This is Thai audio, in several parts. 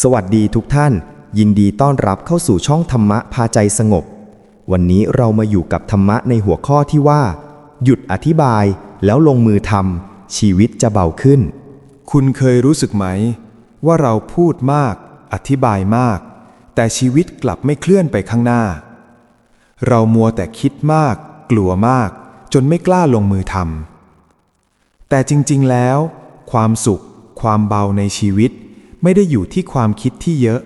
สวัสดีทุกท่าน ยินดีต้อนรับเข้าสู่ช่องธรรมะพาใจสงบ วันนี้เรามาอยู่กับธรรมะในหัวข้อที่ว่า หยุดอธิบายแล้วลงมือทำชีวิตจะเบาขึ้น คุณเคยรู้สึกไหม ว่าเราพูดมาก อธิบายมาก แต่ชีวิตกลับไม่เคลื่อนไปข้างหน้า เรามัวแต่คิดมาก กลัวมาก จนไม่กล้าลงมือทำแต่จริงๆแล้ว ความสุข ความเบาในชีวิต ไม่ได้อยู่ที่ความคิดที่เยอะ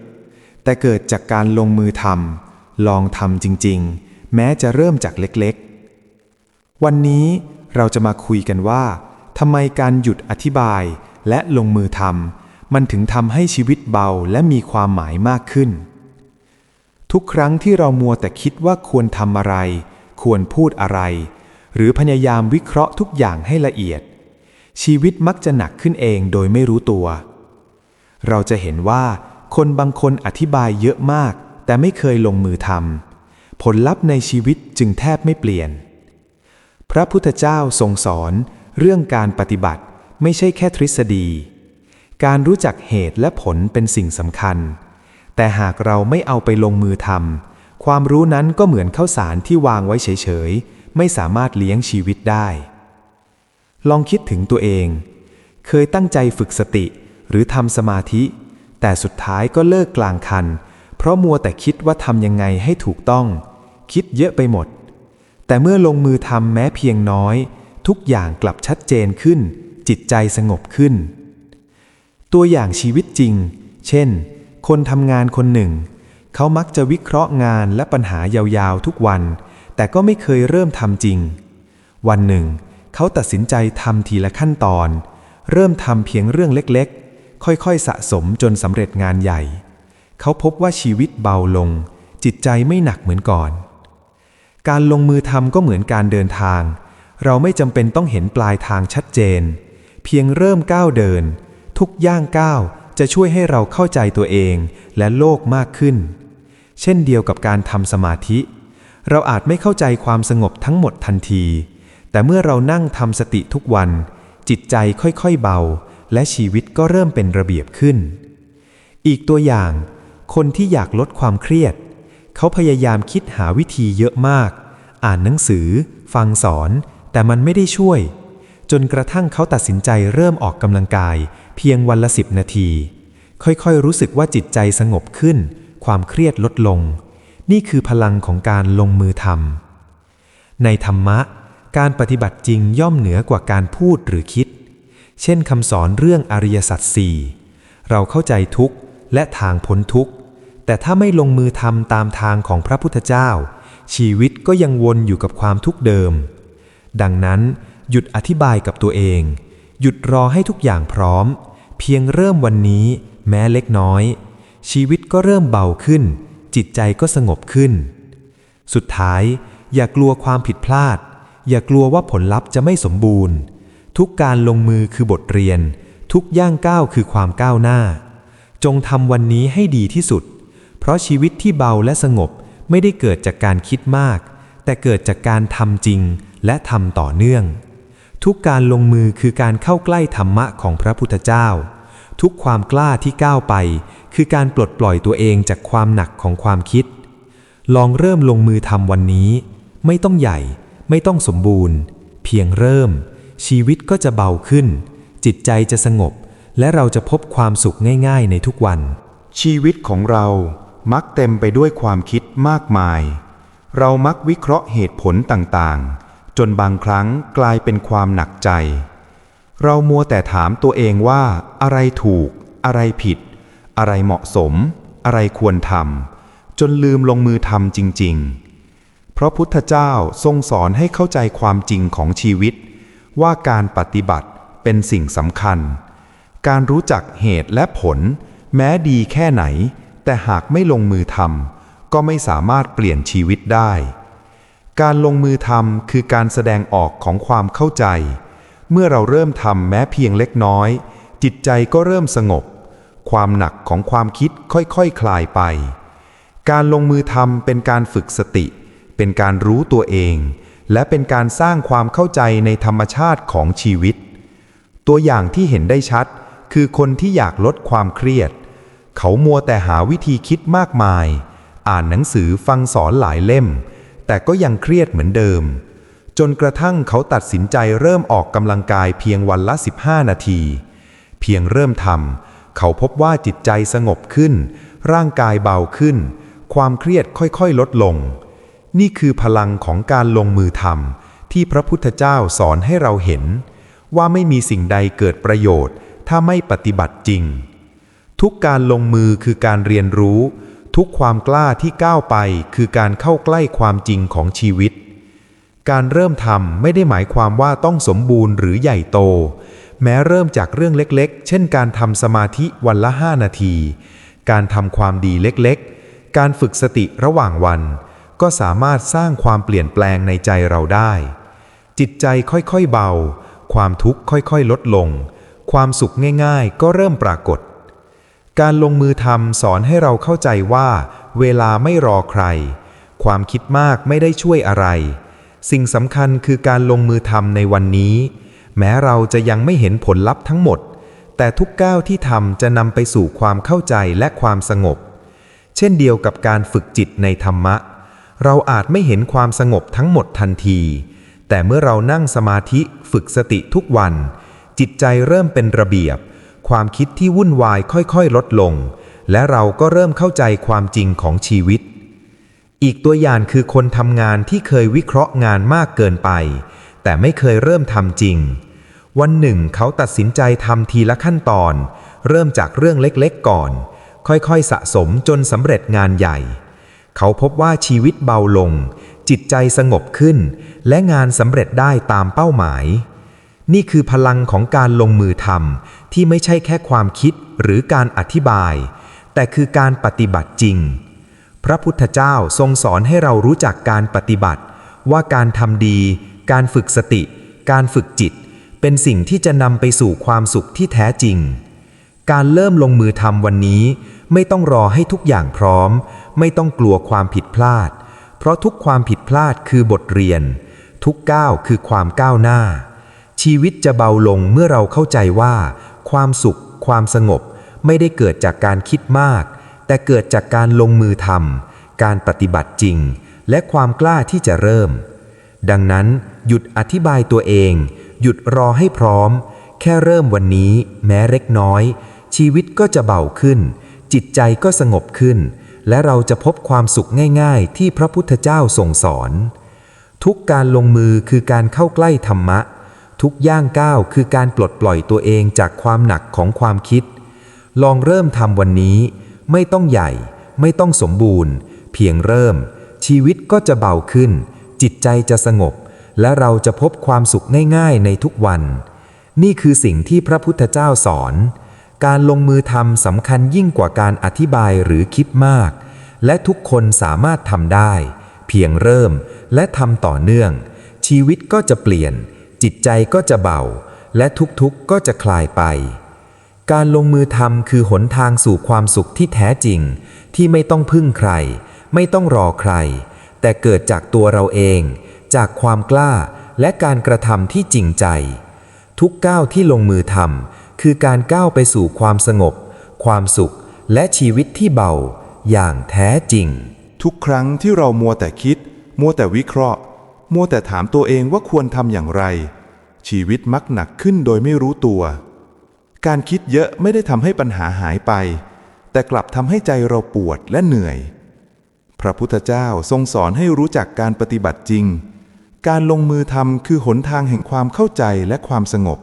แต่เกิดจากการลงมือทำลองทำจริง ๆ แม้จะเริ่มจากเล็กๆ วันนี้เราจะมาคุยกันว่าทำไมการหยุดอธิบายและลงมือทำมันถึงทำให้ชีวิตเบาและมีความหมายมากขึ้น ทุกครั้งที่เรามัวแต่คิดว่าควรทำอะไร ควรพูดอะไร หรือพยายามวิเคราะห์ทุกอย่างให้ละเอียด ชีวิตมักจะหนักขึ้นเองโดยไม่รู้ตัว เราจะเห็นว่าคนบางคนอธิบายเยอะมาก แต่ไม่เคยลงมือทำผลลัพธ์ในชีวิตจึงแทบไม่เปลี่ยน พระพุทธเจ้าทรงสอน เรื่องการปฏิบัติไม่ใช่แค่ทฤษฎี การรู้จักเหตุและผลเป็นสิ่งสำคัญ แต่หากเราไม่เอาไปลงมือทำความรู้นั้นก็เหมือนข้าวสารที่วางไว้เฉยๆ ไม่สามารถเลี้ยงชีวิตได้ ลองคิดถึงตัวเอง เคยตั้งใจฝึกสติ หรือทำสมาธิ แต่สุดท้ายก็เลิกกลางคัน เพราะมัวแต่คิดว่าทำยังไงให้ถูกต้อง คิดเยอะไปหมด แต่เมื่อลงมือทำแม้เพียงน้อย ทุกอย่างกลับชัดเจนขึ้น จิตใจสงบขึ้น ตัวอย่างชีวิตจริง เช่น คนทำงานคนหนึ่ง เขามักจะวิเคราะห์งานและปัญหายาวๆทุกวัน แต่ก็ไม่เคยเริ่มทำจริง วันหนึ่ง เขาตัดสินใจทำทีละขั้นตอน เริ่มทำเพียงเรื่องเล็กๆ ค่อยๆสะสมจนสำเร็จงานใหญ่ เขาพบว่าชีวิตเบาลง จิตใจไม่หนักเหมือนก่อน การลงมือทำก็เหมือนการเดินทาง เราไม่จำเป็นต้องเห็นปลายทางชัดเจน เพียงเริ่มก้าวเดิน ทุกย่างก้าวจะช่วยให้เราเข้าใจตัวเองและโลกมากขึ้น เช่นเดียวกับการทำสมาธิ เราอาจไม่เข้าใจความสงบทั้งหมดทันที แต่เมื่อเรานั่งทำสติทุกวัน จิตใจค่อยๆเบา และชีวิตก็เริ่มเป็นระเบียบขึ้น อีกตัวอย่าง คนที่อยากลดความเครียด เขาพยายามคิดหาวิธีเยอะมาก อ่านหนังสือ ฟังสอน แต่มันไม่ได้ช่วย จนกระทั่งเขาตัดสินใจเริ่มออกกำลังกาย เพียงวันละสิบนาที ค่อยๆ รู้สึกว่าจิตใจสงบขึ้น ความเครียดลดลง นี่คือพลังของการลงมือทำในธรรมะ การปฏิบัติจริงย่อมเหนือกว่าการพูดหรือคิด เช่นคำสอนเรื่องอริยสัจสี่เราเข้าใจทุกข์และทางพ้นทุกข์ แต่ถ้าไม่ลงมือทำตามทางของพระพุทธเจ้า ชีวิตก็ยังวนอยู่กับความทุกข์เดิม ดังนั้นหยุดอธิบายกับตัวเอง หยุดรอให้ทุกอย่างพร้อม เพียงเริ่มวันนี้แม้เล็กน้อย ชีวิตก็เริ่มเบาขึ้น จิตใจก็สงบขึ้น สุดท้ายอย่ากลัวความผิดพลาด อย่ากลัวว่าผลลัพธ์จะไม่สมบูรณ์ ทุกการลงมือคือบทเรียน ทุกย่างก้าวคือความก้าวหน้า จงทำวันนี้ให้ดีที่สุด เพราะชีวิตที่เบาและสงบไม่ได้เกิดจากการคิดมาก แต่เกิดจากการทำจริงและทำต่อเนื่อง ทุกการลงมือคือการเข้าใกล้ธรรมะของพระพุทธเจ้า ทุกความกล้าที่ก้าวไป คือการปลดปล่อยตัวเองจากความหนักของความคิด ลองเริ่มลงมือทำวันนี้ ไม่ต้องใหญ่ ไม่ต้องสมบูรณ์ เพียงเริ่ม ชีวิตก็จะเบาขึ้น จิตใจจะสงบ และเราจะพบความสุขง่าย ๆ ในทุกวัน ชีวิตของเรามักเต็มไปด้วยความคิดมากมาย เรามักวิเคราะห์เหตุผลต่างๆ จนบางครั้งกลายเป็นความหนักใจ เรามัวแต่ถามตัวเองว่า อะไรถูก อะไรผิด อะไรเหมาะสม อะไรควรทำจนลืมลงมือทำจริง ๆ เพราะพุทธเจ้าทรงสอนให้เข้าใจความจริงของชีวิต ว่าการปฏิบัติเป็นสิ่งสำคัญ การรู้จักเหตุและผล แม้ดีแค่ไหน แต่หากไม่ลงมือทำก็ไม่สามารถเปลี่ยนชีวิตได้ การลงมือทำคือการแสดงออกของความเข้าใจ เมื่อเราเริ่มทำแม้เพียงเล็กน้อย จิตใจก็เริ่มสงบ ความหนักของความคิดค่อยๆคคลายไป การลงมือทำเป็นการฝึกสติ เป็นการรู้ตัวเอง และเป็นการสร้างความเข้าใจในธรรมชาติของชีวิต ตัวอย่างที่เห็นได้ชัด คือคนที่อยากลดความเครียด เขามัวแต่หาวิธีคิดมากมาย อ่านหนังสือฟังสอนหลายเล่ม แต่ก็ยังเครียดเหมือนเดิม จนกระทั่งเขาตัดสินใจเริ่มออกกำลังกายเพียงวันละ 15 นาที เพียงเริ่มทำเขาพบว่าจิตใจสงบขึ้น ร่างกายเบาขึ้น ความเครียดค่อยๆ ลดลง นี่คือพลังของการลงมือทำที่พระพุทธเจ้าสอนให้เราเห็น ว่าไม่มีสิ่งใดเกิดประโยชน์ ถ้าไม่ปฏิบัติจริง ทุกการลงมือคือการเรียนรู้ ทุกความกล้าที่ก้าวไปคือการเข้าใกล้ความจริงของชีวิต การเริ่มทำไม่ได้หมายความว่าต้องสมบูรณ์หรือใหญ่โต แม้เริ่มจากเรื่องเล็กๆ เช่น การทำสมาธิวันละ5นาที การทำความดีเล็กๆ การฝึกสติระหว่างวัน ก็สามารถสร้างความเปลี่ยนแปลงในใจเราได้ จิตใจค่อยๆเบา ความทุกข์ค่อยๆ ลดลง ความสุขง่ายๆ ก็เริ่มปรากฏ การลงมือทำสอนให้เราเข้าใจว่า เวลาไม่รอใคร ความคิดมากไม่ได้ช่วยอะไร สิ่งสำคัญคือการลงมือทำในวันนี้ แม้เราจะยังไม่เห็นผลลัพธ์ทั้งหมด แต่ทุกก้าวที่ทำจะนำไปสู่ความเข้าใจและความสงบ เช่นเดียวกับการฝึกจิตในธรรมะ เราอาจไม่เห็นความสงบทั้งหมดทันที แต่เมื่อเรานั่งสมาธิฝึกสติทุกวัน จิตใจเริ่มเป็นระเบียบ ความคิดที่วุ่นวายค่อยๆ ลดลง และเราก็เริ่มเข้าใจความจริงของชีวิต อีกตัวอย่างคือคนทำงานที่เคยวิเคราะห์งานมากเกินไป แต่ไม่เคยเริ่มทำจริง วันหนึ่งเขาตัดสินใจทำทีละขั้นตอน เริ่มจากเรื่องเล็กๆก่อน ค่อยๆสะสมจนสำเร็จงานใหญ่ เขาพบว่าชีวิตเบาลง จิตใจสงบขึ้น และงานสำเร็จได้ตามเป้าหมาย นี่คือพลังของการลงมือทำที่ไม่ใช่แค่ความคิดหรือการอธิบาย แต่คือการปฏิบัติจริง พระพุทธเจ้าทรงสอนให้เรารู้จักการปฏิบัติ ว่าการทำดี การฝึกสติ การฝึกจิต เป็นสิ่งที่จะนำไปสู่ความสุขที่แท้จริง การเริ่มลงมือทำวันนี้ ไม่ต้องรอให้ทุกอย่างพร้อม ไม่ต้องกลัวความผิดพลาด เพราะทุกความผิดพลาดคือบทเรียน ทุกก้าวคือความก้าวหน้า ชีวิตจะเบาลงเมื่อเราเข้าใจว่า ความสุข ความสงบ ไม่ได้เกิดจากการคิดมาก แต่เกิดจากการลงมือทำการปฏิบัติจริง และความกล้าที่จะเริ่ม ดังนั้นหยุดอธิบายตัวเอง หยุดรอให้พร้อม แค่เริ่มวันนี้ แม้เล็กน้อย ชีวิตก็จะเบาขึ้น จิตใจก็สงบขึ้น และเราจะพบความสุขง่ายๆ ที่พระพุทธเจ้าทรงสอน ทุกการลงมือคือการเข้าใกล้ธรรมะ ทุกย่างก้าวคือการปลดปล่อยตัวเองจากความหนักของความคิด ลองเริ่มทำวันนี้ ไม่ต้องใหญ่ ไม่ต้องสมบูรณ์ เพียงเริ่ม ชีวิตก็จะเบาขึ้น จิตใจจะสงบ และเราจะพบความสุขง่ายๆ ในทุกวัน นี่คือสิ่งที่พระพุทธเจ้าสอน การลงมือทำสำคัญยิ่งกว่าการอธิบายหรือคิดมาก และทุกคนสามารถทำได้ เพียงเริ่มและทำต่อเนื่อง ชีวิตก็จะเปลี่ยน จิตใจก็จะเบา และทุกข์ๆก็จะคลายไป การลงมือทำคือหนทางสู่ความสุขที่แท้จริง ที่ไม่ต้องพึ่งใคร ไม่ต้องรอใคร แต่เกิดจากตัวเราเอง จากความกล้าและการกระทำที่จริงใจ ทุกก้าวที่ลงมือทำ คือการก้าวไปสู่ความสงบ ความสุข และชีวิตที่เบา อย่างแท้จริง ทุกครั้งที่เรามัวแต่คิด มัวแต่วิเคราะห์ มัวแต่ถามตัวเองว่าควรทำอย่างไร ชีวิตมักหนักขึ้นโดยไม่รู้ตัว การคิดเยอะไม่ได้ทำให้ปัญหาหายไป แต่กลับทำให้ใจเราปวดและเหนื่อย พระพุทธเจ้าทรงสอนให้รู้จักการปฏิบัติจริง การลงมือทำคือหนทางแห่งความเข้าใจและความสงบ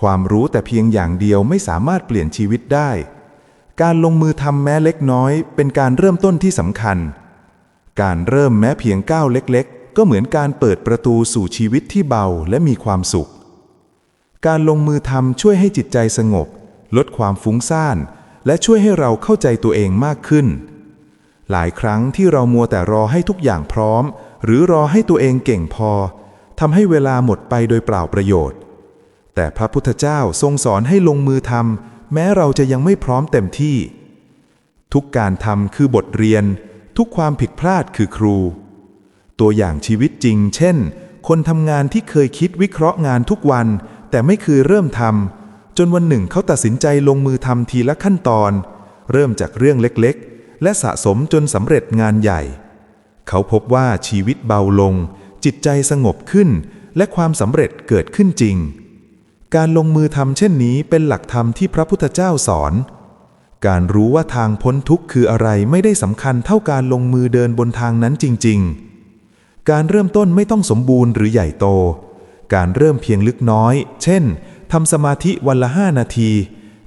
ความรู้แต่เพียงอย่างเดียวไม่สามารถเปลี่ยนชีวิตได้ การลงมือทำแม้เล็กน้อย เป็นการเริ่มต้นที่สำคัญ การเริ่มแม้เพียงก้าวเล็กๆ ก็เหมือนการเปิดประตูสู่ชีวิตที่เบาและมีความสุข การลงมือทำช่วยให้จิตใจสงบ ลดความฟุ้งซ่าน และช่วยให้เราเข้าใจตัวเองมากขึ้น หลายครั้งที่เรามัวแต่รอให้ทุกอย่างพร้อม หรือรอให้ตัวเองเก่งพอทำให้เวลาหมดไปโดยเปล่าประโยชน์ แต่พระพุทธเจ้าทรงสอนให้ลงมือทำแม้เราจะยังไม่พร้อมเต็มที่ ทุกการทำคือบทเรียน ทุกความผิดพลาดคือครู ตัวอย่างชีวิตจริง เช่น คนทำงานที่เคยคิดวิเคราะห์งานทุกวัน แต่ไม่เคยเริ่มทำจนวันหนึ่งเขาตัดสินใจลงมือทำทีละขั้นตอน เริ่มจากเรื่องเล็กๆ และสะสมจนสำเร็จงานใหญ่ เขาพบว่าชีวิตเบาลง จิตใจสงบขึ้น และความสำเร็จเกิดขึ้นจริง การลงมือทำเช่นนี้เป็นหลักธรรมที่พระพุทธเจ้าสอน การรู้ว่าทางพ้นทุกข์คืออะไรไม่ได้สำคัญเท่าการลงมือเดินบนทางนั้นจริง ๆ การเริ่มต้นไม่ต้องสมบูรณ์หรือใหญ่โต การเริ่มเพียงลึกน้อย เช่นทำสมาธิวันละห้านาที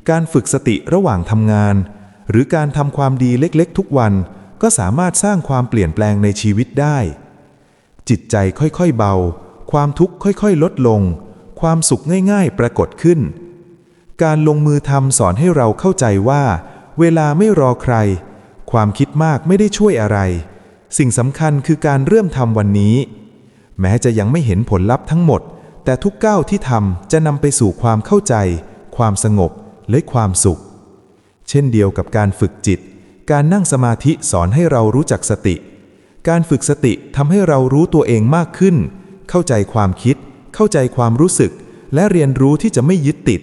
การฝึกสติระหว่างทำงาน หรือการทำความดีเล็กๆ ทุกวัน ก็สามารถสร้างความเปลี่ยนแปลงในชีวิตได้ จิตใจค่อยๆเบา ความทุกข์ค่อยๆ ลดลง ความสุขง่ายๆปรากฏขึ้น การลงมือทำสอนให้เราเข้าใจว่า เวลาไม่รอใคร ความคิดมากไม่ได้ช่วยอะไร สิ่งสำคัญคือการเริ่มทำวันนี้ แม้จะยังไม่เห็นผลลัพธ์ทั้งหมด แต่ทุกก้าวที่ทำจะนำไปสู่ความเข้าใจ ความสงบและความสุข เช่นเดียวกับการฝึกจิต การนั่งสมาธิสอนให้เรารู้จักสติ การฝึกสติทำให้เรารู้ตัวเองมากขึ้น เข้าใจความคิด เข้าใจความรู้สึก และเรียนรู้ที่จะไม่ยึดติด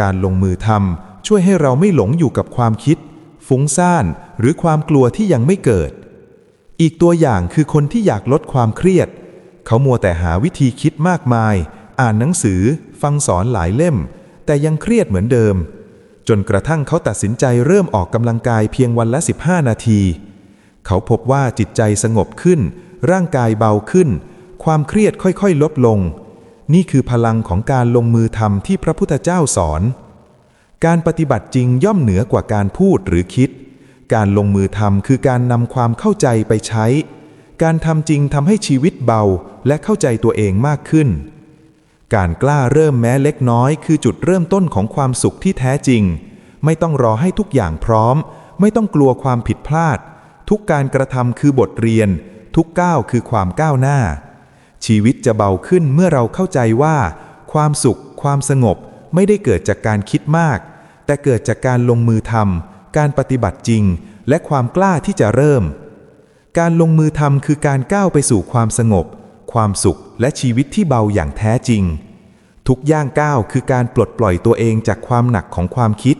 การลงมือทำช่วยให้เราไม่หลงอยู่กับความคิด ฟุ้งซ่าน หรือความกลัวที่ยังไม่เกิด อีกตัวอย่างคือคนที่อยากลดความเครียด เขามัวแต่หาวิธีคิดมากมาย อ่านหนังสือ ฟังสอนหลายเล่ม แต่ยังเครียดเหมือนเดิม จนกระทั่งเขาตัดสินใจเริ่มออกกำลังกายเพียงวันละ 15 นาที เขาพบว่าจิตใจสงบขึ้น ร่างกายเบาขึ้นความเครียดค่อยๆ ลดลง นี่คือพลังของการลงมือทำที่พระพุทธเจ้าสอน การปฏิบัติจริงย่อมเหนือกว่าการพูดหรือคิด การลงมือทำคือการนำความเข้าใจไปใช้ การทำจริงทำให้ชีวิตเบาและเข้าใจตัวเองมากขึ้น การกล้าเริ่มแม้เล็กน้อย คือจุดเริ่มต้นของความสุขที่แท้จริง ไม่ต้องรอให้ทุกอย่างพร้อม ไม่ต้องกลัวความผิดพลาด ทุกการกระทำคือบทเรียน ทุกก้าวคือความก้าวหน้า ชีวิตจะเบาขึ้นเมื่อเราเข้าใจว่า ความสุข ความสงบไม่ได้เกิดจากการคิดมาก แต่เกิดจากการลงมือทำการปฏิบัติจริง และความกล้าที่จะเริ่ม การลงมือทำคือการก้าวไปสู่ความสงบ ความสุขและชีวิตที่เบาอย่างแท้จริง ทุกย่างก้าวคือการปลดปล่อยตัวเองจากความหนักของความคิด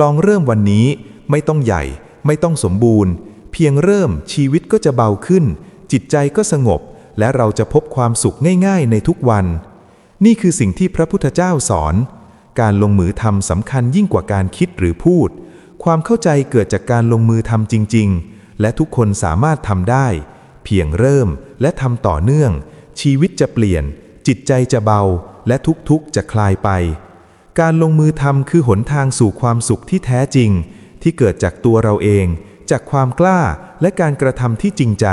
ลองเริ่มวันนี้ไม่ต้องใหญ่ ไม่ต้องสมบูรณ์ เพียงเริ่มชีวิตก็จะเบาขึ้น จิตใจก็สงบ และเราจะพบความสุขง่ายๆในทุกวัน นี่คือสิ่งที่พระพุทธเจ้าสอน การลงมือทำสำคัญยิ่งกว่าการคิดหรือพูด ความเข้าใจเกิดจากการลงมือทำจริง ๆ และทุกคนสามารถทำได้ เพียงเริ่มและทำต่อเนื่อง ชีวิตจะเปลี่ยน จิตใจจะเบา และทุกๆจะคลายไป การลงมือทำคือหนทางสู่ความสุขที่แท้จริง ที่เกิดจากตัวเราเอง จากความกล้าและการกระทำที่จริงใจ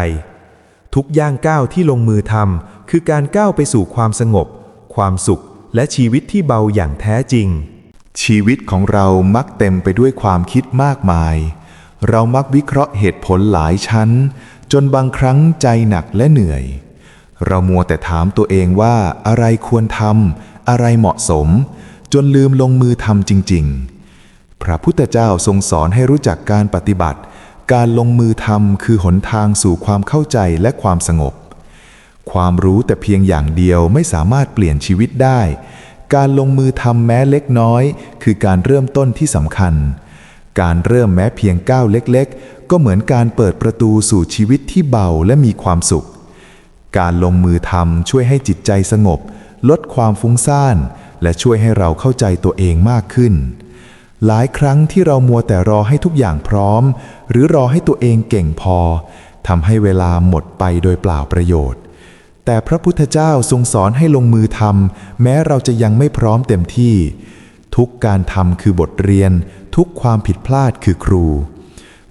ทุกย่างก้าวที่ลงมือทำคือการก้าวไปสู่ความสงบ ความสุข และชีวิตที่เบาอย่างแท้จริง ชีวิตของเรามักเต็มไปด้วยความคิดมากมาย เรามักวิเคราะห์เหตุผลหลายชั้น จนบางครั้งใจหนักและเหนื่อย เรามัวแต่ถามตัวเองว่าอะไรควรทำอะไรเหมาะสม จนลืมลงมือทำจริง ๆ พระพุทธเจ้าทรงสอนให้รู้จักการปฏิบัติ การลงมือทำคือหนทางสู่ความเข้าใจและความสงบ ความรู้แต่เพียงอย่างเดียวไม่สามารถเปลี่ยนชีวิตได้ การลงมือทำแม้เล็กน้อย คือการเริ่มต้นที่สำคัญ การเริ่มแม้เพียงก้าวเล็กๆ ก็เหมือนการเปิดประตูสู่ชีวิตที่เบาและมีความสุข การลงมือทำช่วยให้จิตใจสงบ ลดความฟุ้งซ่าน และช่วยให้เราเข้าใจตัวเองมากขึ้น หลายครั้งที่เรามัวแต่รอให้ทุกอย่างพร้อม หรือรอให้ตัวเองเก่งพอทำให้เวลาหมดไปโดยเปล่าประโยชน์ แต่พระพุทธเจ้าทรงสอนให้ลงมือทำแม้เราจะยังไม่พร้อมเต็มที่ ทุกการทำคือบทเรียน ทุกความผิดพลาดคือครู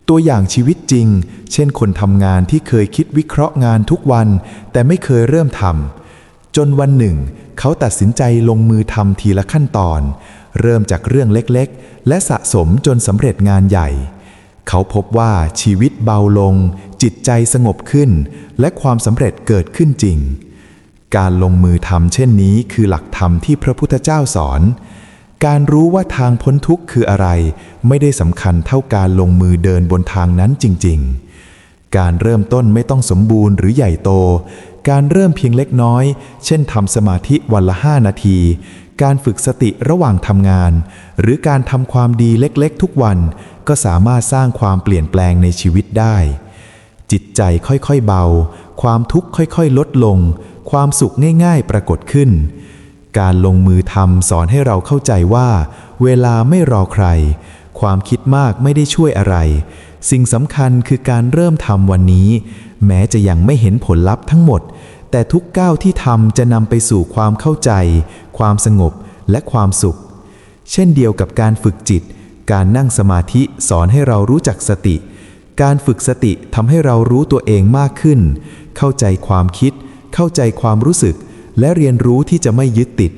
ตัวอย่างชีวิตจริง เช่นคนทำงานที่เคยคิดวิเคราะห์งานทุกวัน แต่ไม่เคยเริ่มทำจนวันหนึ่ง เขาตัดสินใจลงมือทำทีละขั้นตอน เริ่มจากเรื่องเล็กๆ และสะสมจนสำเร็จงานใหญ่ เขาพบว่าชีวิตเบาลง จิตใจสงบขึ้น และความสำเร็จเกิดขึ้นจริง การลงมือทำเช่นนี้คือหลักธรรมที่พระพุทธเจ้าสอน การรู้ว่าทางพ้นทุกข์คืออะไร ไม่ได้สำคัญเท่าการลงมือเดินบนทางนั้นจริง ๆ การเริ่มต้นไม่ต้องสมบูรณ์หรือใหญ่โตการเริ่มเพียงเล็กน้อย เช่นทำสมาธิวันละห้านาที การฝึกสติระหว่างทำงาน หรือการทำความดีเล็กๆ ทุกวัน ก็สามารถสร้างความเปลี่ยนแปลงในชีวิตได้ จิตใจค่อยๆเบา ความทุกข์ค่อยๆ ลดลง ความสุขง่ายๆ ปรากฏขึ้น การลงมือทำสอนให้เราเข้าใจว่า เวลาไม่รอใคร ความคิดมากไม่ได้ช่วยอะไร สิ่งสำคัญคือการเริ่มทำวันนี้ แม้จะยังไม่เห็นผลลัพธ์ทั้งหมด แต่ทุกก้าวที่ทำจะนำไปสู่ความเข้าใจ ความสงบและความสุข เช่นเดียวกับการฝึกจิต การนั่งสมาธิสอนให้เรารู้จักสติ การฝึกสติทำให้เรารู้ตัวเองมากขึ้น เข้าใจความคิด เข้าใจความรู้สึก และเรียนรู้ที่จะไม่ยึดติด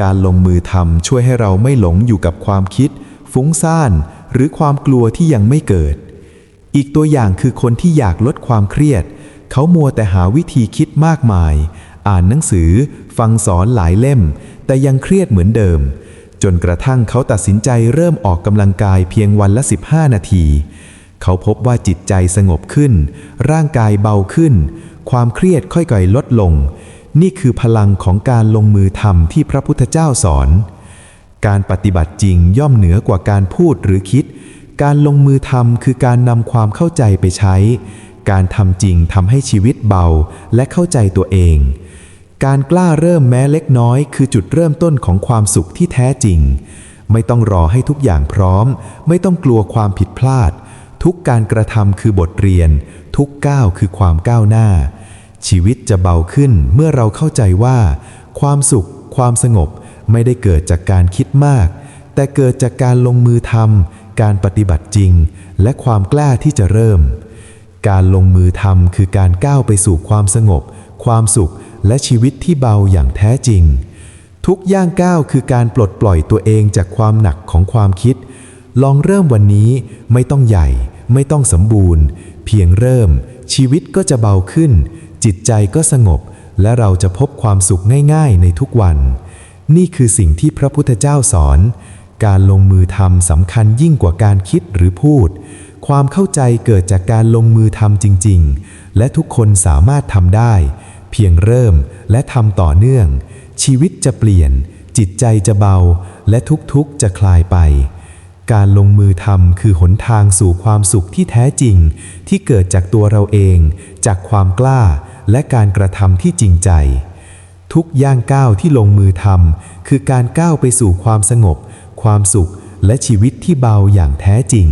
การลงมือทำช่วยให้เราไม่หลงอยู่กับความคิด ฟุ้งซ่าน หรือความกลัวที่ยังไม่เกิด อีกตัวอย่างคือคนที่อยากลดความเครียดเขามัวแต่หาวิธีคิดมากมาย อ่านหนังสือ ฟังสอนหลายเล่ม แต่ยังเครียดเหมือนเดิม จนกระทั่งเขาตัดสินใจเริ่มออกกำลังกายเพียงวันละ 15 นาที เขาพบว่าจิตใจสงบขึ้น ร่างกายเบาขึ้น ความเครียดค่อยๆลดลง นี่คือพลังของการลงมือทำที่พระพุทธเจ้าสอน การปฏิบัติจริงย่อมเหนือกว่าการพูดหรือคิด การลงมือทำคือการนำความเข้าใจไปใช้ การทำจริงทำให้ชีวิตเบาและเข้าใจตัวเอง การกล้าเริ่มแม้เล็กน้อยคือจุดเริ่มต้นของความสุขที่แท้จริง ไม่ต้องรอให้ทุกอย่างพร้อม ไม่ต้องกลัวความผิดพลาด ทุกการกระทำคือบทเรียน ทุกก้าวคือความก้าวหน้า ชีวิตจะเบาขึ้นเมื่อเราเข้าใจว่า ความสุข ความสงบไม่ได้เกิดจากการคิดมาก แต่เกิดจากการลงมือทำการปฏิบัติจริง และความกล้าที่จะเริ่ม การลงมือทำคือการก้าวไปสู่ความสงบ ความสุขและชีวิตที่เบาอย่างแท้จริง ทุกย่างก้าวคือการปลดปล่อยตัวเองจากความหนักของความคิด ลองเริ่มวันนี้ไม่ต้องใหญ่ ไม่ต้องสมบูรณ์ เพียงเริ่ม ชีวิตก็จะเบาขึ้น จิตใจก็สงบ และเราจะพบความสุขง่ายๆ ในทุกวัน นี่คือสิ่งที่พระพุทธเจ้าสอน การลงมือทำสำคัญยิ่งกว่าการคิดหรือพูด ความเข้าใจเกิดจากการลงมือทำจริง ๆ และทุกคนสามารถทำได้ เพียงเริ่มและทำต่อเนื่อง ชีวิตจะเปลี่ยน จิตใจจะเบา และทุกๆจะคลายไป การลงมือทำคือหนทางสู่ความสุขที่แท้จริง ที่เกิดจากตัวเราเอง จากความกล้า และการกระทำที่จริงใจ ทุกย่างก้าวที่ลงมือทำคือการก้าวไปสู่ความสงบ ความสุข และชีวิตที่เบาอย่างแท้จริง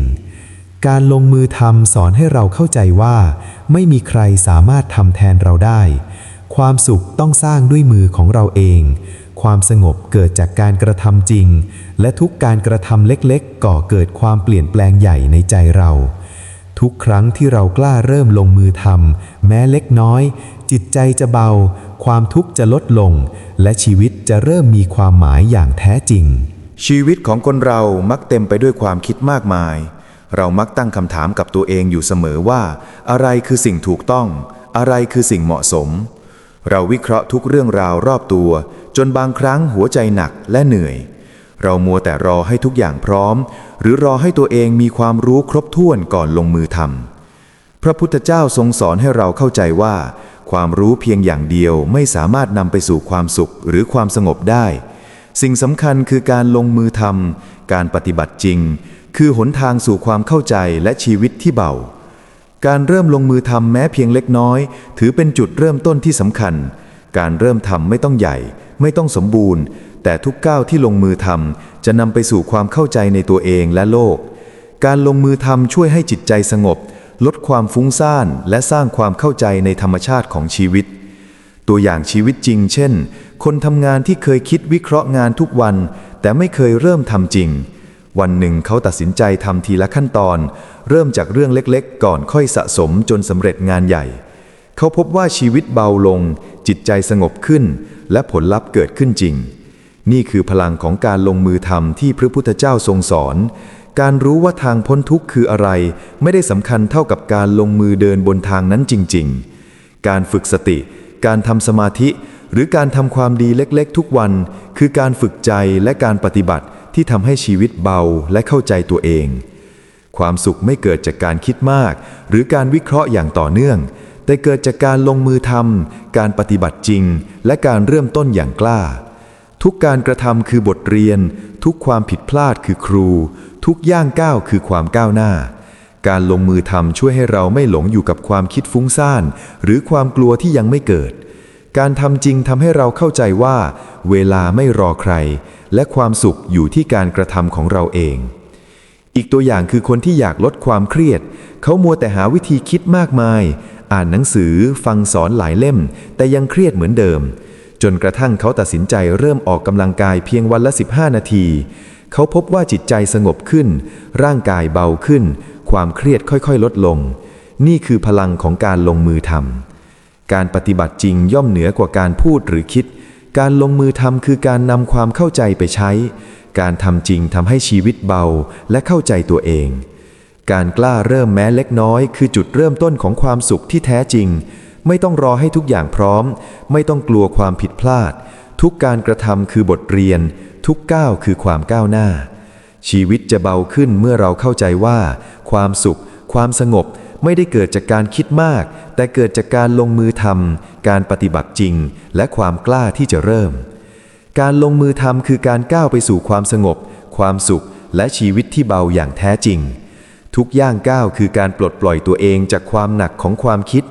การลงมือทำสอนให้เราเข้าใจว่า ไม่มีใครสามารถทำแทนเราได้ ความสุขต้องสร้างด้วยมือของเราเอง ความสงบเกิดจากการกระทำจริง และทุกการกระทำเล็กๆ ก่อเกิดความเปลี่ยนแปลงใหญ่ในใจเรา ทุกครั้งที่เรากล้าเริ่มลงมือทำแม้เล็กน้อย จิตใจจะเบา ความทุกข์จะลดลง และชีวิตจะเริ่มมีความหมายอย่างแท้จริง ชีวิตของคนเรามักเต็มไปด้วยความคิดมากมาย เรามักตั้งคำถามกับตัวเองอยู่เสมอว่า อะไรคือสิ่งถูกต้อง อะไรคือสิ่งเหมาะสม เราวิเคราะห์ทุกเรื่องราวรอบตัว จนบางครั้งหัวใจหนักและเหนื่อย เรามัวแต่รอให้ทุกอย่างพร้อม หรือรอให้ตัวเองมีความรู้ครบถ้วนก่อนลงมือทำพระพุทธเจ้าทรงสอนให้เราเข้าใจว่า ความรู้เพียงอย่างเดียวไม่สามารถนำไปสู่ความสุขหรือความสงบได้ สิ่งสำคัญคือการลงมือทำการปฏิบัติจริง คือหนทางสู่ความเข้าใจและชีวิตที่เบา การเริ่มลงมือทำแม้เพียงเล็กน้อย ถือเป็นจุดเริ่มต้นที่สำคัญ การเริ่มทำไม่ต้องใหญ่ ไม่ต้องสมบูรณ์ แต่ทุกก้าวที่ลงมือทำจะนำไปสู่ความเข้าใจในตัวเองและโลก การลงมือทำช่วยให้จิตใจสงบ ลดความฟุ้งซ่านและสร้างความเข้าใจในธรรมชาติของชีวิต ตัวอย่างชีวิตจริง เช่น คนทำงานที่เคยคิดวิเคราะห์งานทุกวัน แต่ไม่เคยเริ่มทำจริง วันหนึ่งเขาตัดสินใจทำทีละขั้นตอน เริ่มจากเรื่องเล็กๆ ก่อนค่อยสะสมจนสำเร็จงานใหญ่ เขาพบว่าชีวิตเบาลง จิตใจสงบขึ้น และผลลัพธ์เกิดขึ้นจริง นี่คือพลังของการลงมือทำที่พระพุทธเจ้าทรงสอน การรู้ว่าทางพ้นทุกข์คืออะไร ไม่ได้สำคัญเท่ากับการลงมือเดินบนทางนั้นจริง ๆ การฝึกสติ การทำสมาธิ หรือการทำความดีเล็กๆ ทุกวัน คือการฝึกใจและการปฏิบัติที่ทำให้ชีวิตเบาและเข้าใจตัวเอง ความสุขไม่เกิดจากการคิดมาก หรือการวิเคราะห์อย่างต่อเนื่อง แต่เกิดจากการลงมือทำการปฏิบัติจริง และการเริ่มต้นอย่างกล้า ทุกการกระทำคือบทเรียน ทุกความผิดพลาดคือครู ทุกย่างก้าวคือความก้าวหน้าการลงมือทำช่วยให้เราไม่หลงอยู่กับความคิดฟุ้งซ่าน หรือความกลัวที่ยังไม่เกิด การทำจริงทำให้เราเข้าใจว่า เวลาไม่รอใคร และความสุขอยู่ที่การกระทำของเราเอง อีกตัวอย่างคือคนที่อยากลดความเครียด เขามัวแต่หาวิธีคิดมากมาย อ่านหนังสือ ฟังสอนหลายเล่ม แต่ยังเครียดเหมือนเดิม จนกระทั่งเขาตัดสินใจเริ่มออกกำลังกายเพียงวันละ 15 นาที เขาพบว่าจิตใจสงบขึ้น ร่างกายเบาขึ้น ความเครียดค่อยๆ ลดลง นี่คือพลังของการลงมือทำ การปฏิบัติจริงย่อมเหนือกว่าการพูดหรือคิด การลงมือทำคือการนำความเข้าใจไปใช้ การทำจริงทำให้ชีวิตเบาและเข้าใจตัวเอง การกล้าเริ่มแม้เล็กน้อย คือจุดเริ่มต้นของความสุขที่แท้จริง ไม่ต้องรอให้ทุกอย่างพร้อม ไม่ต้องกลัวความผิดพลาด ทุกการกระทำคือบทเรียน ทุกก้าวคือความก้าวหน้า ชีวิตจะเบาขึ้นเมื่อเราเข้าใจว่า ความสุข ความสงบ ไม่ได้เกิดจากการคิดมาก แต่เกิดจากการลงมือทำการปฏิบัติจริง และความกล้าที่จะเริ่ม การลงมือทำคือการก้าวไปสู่ความสงบ ความสุข และชีวิตที่เบาอย่างแท้จริง ทุกย่างก้าวคือการปลดปล่อยตัวเองจากความหนักของความคิด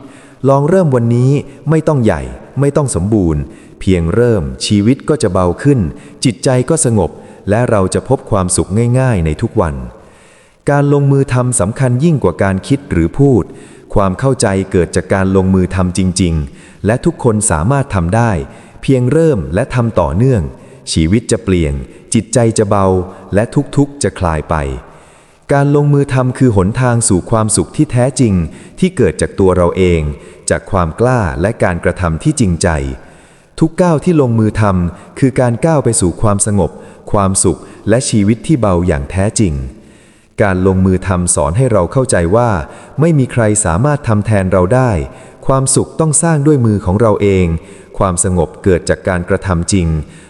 ลองเริ่มวันนี้ไม่ต้องใหญ่ ไม่ต้องสมบูรณ์ เพียงเริ่มชีวิตก็จะเบาขึ้น จิตใจก็สงบ และเราจะพบความสุขง่าย ๆ ในทุกวัน การลงมือทำสำคัญยิ่งกว่าการคิดหรือพูด ความเข้าใจเกิดจากการลงมือทำจริง ๆ และทุกคนสามารถทำได้ เพียงเริ่มและทำต่อเนื่อง ชีวิตจะเปลี่ยน จิตใจจะเบา และทุกข์ๆจะคลายไป การลงมือทำคือหนทางสู่ความสุขที่แท้จริง ที่เกิดจากตัวเราเอง จากความกล้าและการกระทำที่จริงใจ ทุกก้าวที่ลงมือทำคือการก้าวไปสู่ความสงบ ความสุขและชีวิตที่เบาอย่างแท้จริง การลงมือทำสอนให้เราเข้าใจว่า ไม่มีใครสามารถทำแทนเราได้ ความสุขต้องสร้างด้วยมือของเราเอง ความสงบเกิดจากการกระทำจริง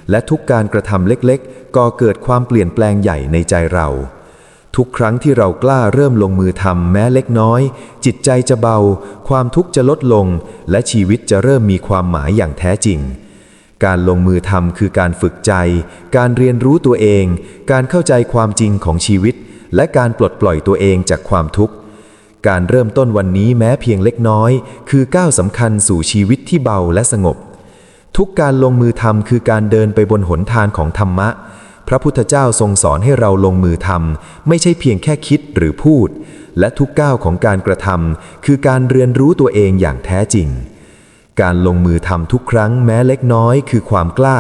และทุกการกระทำเล็กๆ ก็เกิดความเปลี่ยนแปลงใหญ่ในใจเรา ทุกครั้งที่เรากล้าเริ่มลงมือทำแม้เล็กน้อย จิตใจจะเบา ความทุกข์จะลดลง และชีวิตจะเริ่มมีความหมายอย่างแท้จริงการลงมือทำคือการฝึกใจ การเรียนรู้ตัวเอง การเข้าใจความจริงของชีวิต และการปลดปล่อยตัวเองจากความทุกข์ การเริ่มต้นวันนี้แม้เพียงเล็กน้อย คือก้าวสำคัญสู่ชีวิตที่เบาและสงบ ทุกการลงมือทำคือการเดินไปบนหนทางของธรรมะ พระพุทธเจ้าทรงสอนให้เราลงมือทำไม่ใช่เพียงแค่คิดหรือพูด และทุกก้าวของการกระทำคือการเรียนรู้ตัวเองอย่างแท้จริง การลงมือทำทุกครั้งแม้เล็กน้อย คือความกล้า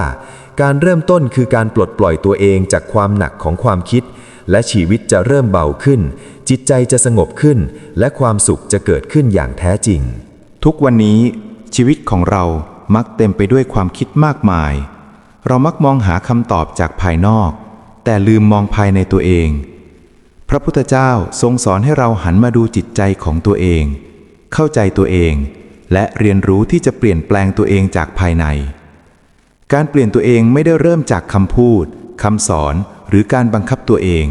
การเริ่มต้นคือการปลดปล่อยตัวเองจากความหนักของความคิด และชีวิตจะเริ่มเบาขึ้น จิตใจจะสงบขึ้น และความสุขจะเกิดขึ้นอย่างแท้จริง ทุกวันนี้ ชีวิตของเรามักเต็มไปด้วยความคิดมากมาย เรามักมองหาคำตอบจากภายนอก แต่ลืมมองภายในตัวเอง พระพุทธเจ้าทรงสอนให้เราหันมาดูจิตใจของตัวเอง เข้าใจตัวเอง และเรียนรู้ที่จะเปลี่ยนแปลงตัวเองจากภายใน การเปลี่ยนตัวเองไม่ได้เริ่มจากคำพูดคำสอน หรือการบังคับตัวเอง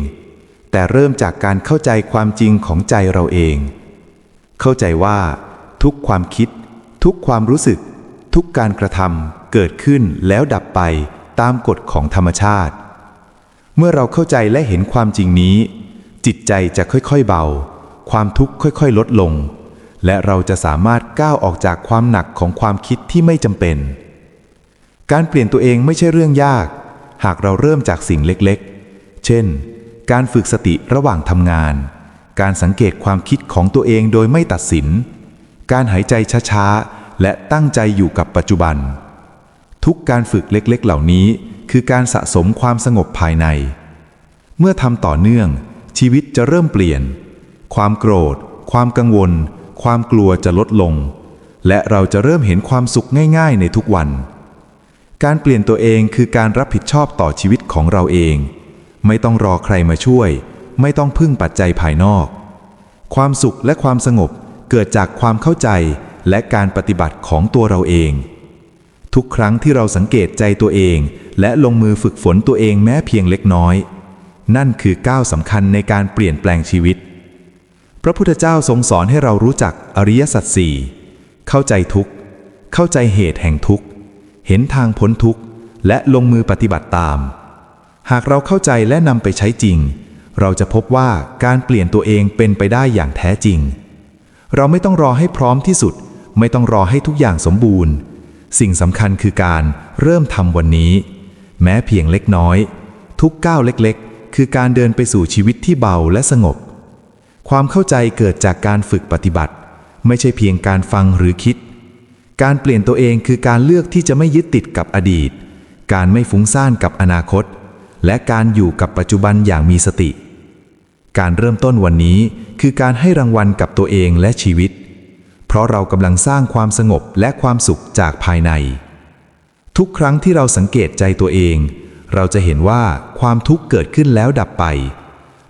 แต่เริ่มจากการเข้าใจความจริงของใจเราเอง เข้าใจว่า ทุกความคิด ทุกความรู้สึก ทุกการกระทำเกิดขึ้นแล้วดับไปตามกฎของธรรมชาติ เมื่อเราเข้าใจและเห็นความจริงนี้ จิตใจจะค่อยๆเบา ความทุกข์ค่อยๆ ลดลง และเราจะสามารถก้าวออกจากความหนักของความคิดที่ไม่จำเป็น การเปลี่ยนตัวเองไม่ใช่เรื่องยาก หากเราเริ่มจากสิ่งเล็กๆ เช่น การฝึกสติระหว่างทำงาน การสังเกตความคิดของตัวเองโดยไม่ตัดสิน การหายใจช้าๆ และตั้งใจอยู่กับปัจจุบัน ทุกการฝึกเล็กๆ เหล่านี้ คือการสะสมความสงบภายใน เมื่อทำต่อเนื่อง ชีวิตจะเริ่มเปลี่ยน ความโกรธ ความกังวล ความกลัวจะลดลง และเราจะเริ่มเห็นความสุขง่าย ๆ ในทุกวัน การเปลี่ยนตัวเองคือการรับผิดชอบต่อชีวิตของเราเอง ไม่ต้องรอใครมาช่วย ไม่ต้องพึ่งปัจจัยภายนอก ความสุขและความสงบเกิดจากความเข้าใจและการปฏิบัติของตัวเราเอง ทุกครั้งที่เราสังเกตใจตัวเอง และลงมือฝึกฝนตัวเองแม้เพียงเล็กน้อย นั่นคือก้าวสำคัญในการเปลี่ยนแปลงชีวิต พระพุทธเจ้าทรงสอนให้เรารู้จักอริยสัจสี่เข้าใจทุกข์ เข้าใจเหตุแห่งทุกข์ เห็นทางพ้นทุกข์ และลงมือปฏิบัติตาม หากเราเข้าใจและนำไปใช้จริง เราจะพบว่าการเปลี่ยนตัวเองเป็นไปได้อย่างแท้จริง เราไม่ต้องรอให้พร้อมที่สุด ไม่ต้องรอให้ทุกอย่างสมบูรณ์ สิ่งสำคัญคือการเริ่มทำวันนี้ แม้เพียงเล็กน้อย ทุกก้าวเล็กๆ คือการเดินไปสู่ชีวิตที่เบาและสงบ ความเข้าใจเกิดจากการฝึกปฏิบัติ ไม่ใช่เพียงการฟังหรือคิด การเปลี่ยนตัวเองคือการเลือกที่จะไม่ยึดติดกับอดีต การไม่ฟุ้งซ่านกับอนาคต และการอยู่กับปัจจุบันอย่างมีสติ การเริ่มต้นวันนี้คือการให้รางวัลกับตัวเองและชีวิต เพราะเรากำลังสร้างความสงบและความสุขจากภายใน ทุกครั้งที่เราสังเกตใจตัวเอง เราจะเห็นว่าความทุกข์เกิดขึ้นแล้วดับไป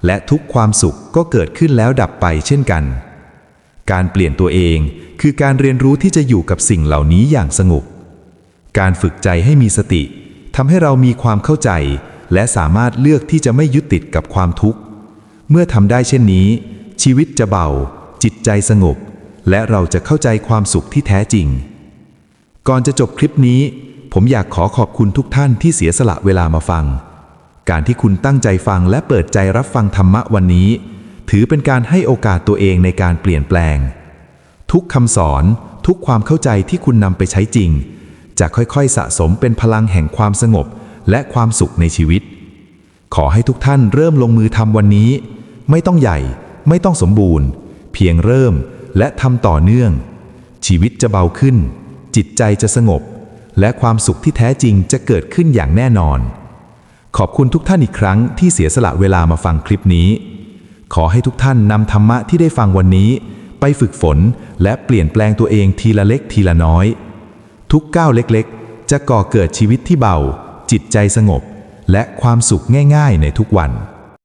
และทุกความสุขก็เกิดขึ้นแล้วดับไปเช่นกัน การเปลี่ยนตัวเองคือการเรียนรู้ที่จะอยู่กับสิ่งเหล่านี้อย่างสงบ การฝึกใจให้มีสติทำให้เรามีความเข้าใจ และสามารถเลือกที่จะไม่ยึดติดกับความทุกข์ เมื่อทำได้เช่นนี้ ชีวิตจะเบา จิตใจสงบ และเราจะเข้าใจความสุขที่แท้จริง ก่อนจะจบคลิปนี้ ผมอยากขอขอบคุณทุกท่านที่เสียสละเวลามาฟัง การที่คุณตั้งใจฟังและเปิดใจรับฟังธรรมะวันนี้ ถือเป็นการให้โอกาสตัวเองในการเปลี่ยนแปลง ทุกคำสอนทุกความเข้าใจที่คุณนำไปใช้จริง จะค่อยๆสะสมเป็นพลังแห่งความสงบและความสุขในชีวิต ขอให้ทุกท่านเริ่มลงมือทำวันนี้ ไม่ต้องใหญ่ ไม่ต้องสมบูรณ์ เพียงเริ่มและทำต่อเนื่อง ชีวิตจะเบาขึ้น จิตใจจะสงบ และความสุขที่แท้จริงจะเกิดขึ้นอย่างแน่นอน ขอบคุณทุกท่านอีกครั้งที่เสียสละเวลามาฟังคลิปนี้ ขอให้ทุกท่านนำธรรมะที่ได้ฟังวันนี้ ไปฝึกฝนและเปลี่ยนแปลงตัวเองทีละเล็กทีละน้อย ทุกก้าวเล็กๆ จะก่อเกิดชีวิตที่เบา จิตใจสงบ และความสุขง่าย ๆ ในทุกวัน